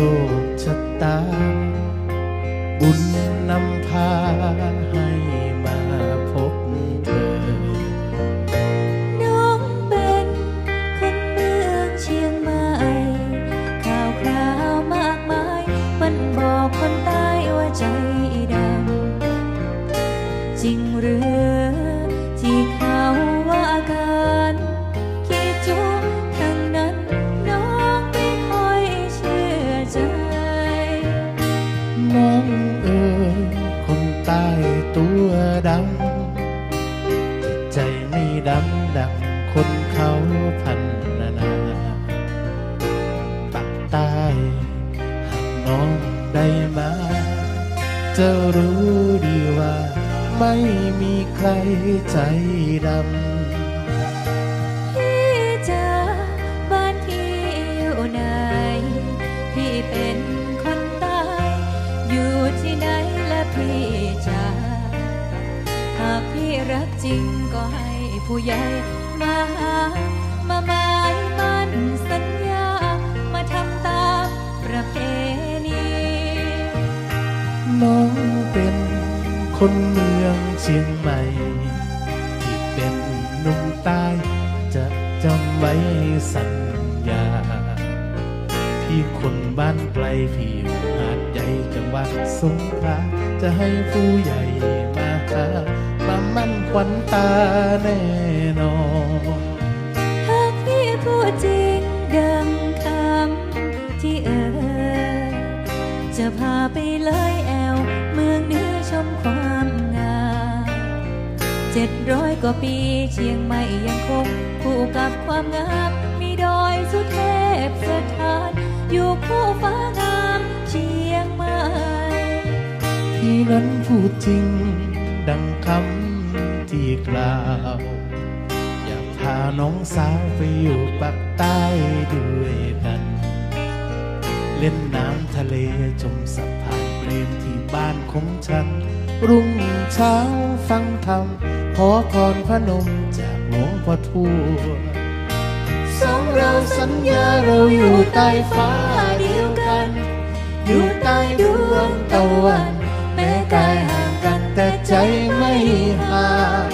soul. น้องเอ๋ยคนใต้ตัวดำจิตใจไม่ดำดังคนเขาพันนานาปักใต้หากน้องได้มา จะรู้ดีว่า ไม่มีใครใจดำ รักจริงก็ให้ผู้ใหญ่มาหามาหมายมั่นสัญญา มาทำตามประเพณีน้องเป็นคนเมืองเชียงใหม่ ที่เป็นหนุ่มใต้จะจำไว้สัญญา ที่คนบ้านไกลพี่อยู่หาดใหญ่จังหวัดสงขลาจะให้ผู้ใหญ่มาหา มามั่นขวัญตาแน่นอนหากพี่พูดจริงดังคำที่เอ่ยจะพาไปเลยแอวเมืองเหนือชมความงามเจ็ดร้อยกว่าปีเชียงใหม่ยังคงคู่กับความงามมีดอยสุเทพสถาน อยู่คู่ฟ้างามเชียงใหม่ที่นั้นพูดจริง ดังคำที่กล่าว อยากพาน้องสาวไปอยู่ปักใต้ด้วยกัน เล่นน้ำทะเลชมสะพานเปรมที่บ้านของฉัน รุ่งเช้าฟังธรรมขอพรพนมจากหลวงพ่อทวดสองเราสัญญาเราอยู่ใต้ฟ้าเดียวกัน อยู่ใต้ดวงตะวัน ใจไม่ห่าง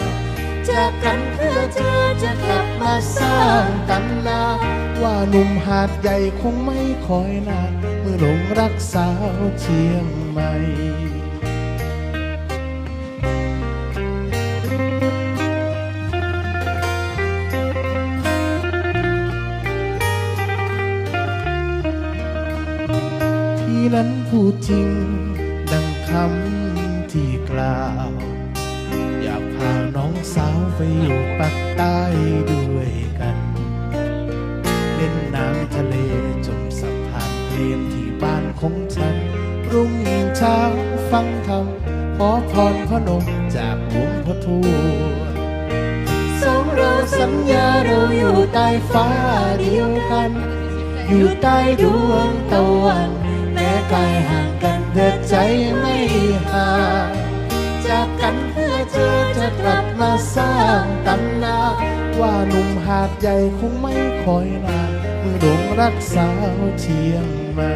จากกันเพื่อเธอจะกลับมาสร้างตำนานว่าหนุ่มหาดใหญ่คงไม่คอยนานเมื่อหลงรักสาวเชียงใหม่ที่นั้นพูดจริงดังคำ ที่กล่าว อยากพาน้องสาวไปอยู่ปักใต้ด้วยกัน เล่นน้ำทะเลจมสะพานเพลนที่บ้านของฉัน รุ่งเช้าฟังธรรมขอพรพนมจากหลวงพ่อทวดสองเราสัญญาเราอยู่ใต้ฟ้าเดียวกัน อยู่ใต้ดวงตะวัน แม้กายห่างกันแต่ใจไม่ห่างจากกันเพื่อเธอจะกลับมาสร้างตำนานว่าหนุ่มหาดใหญ่คงไม่คอยนานเมื่อหลงรักสาวเทียงใหม่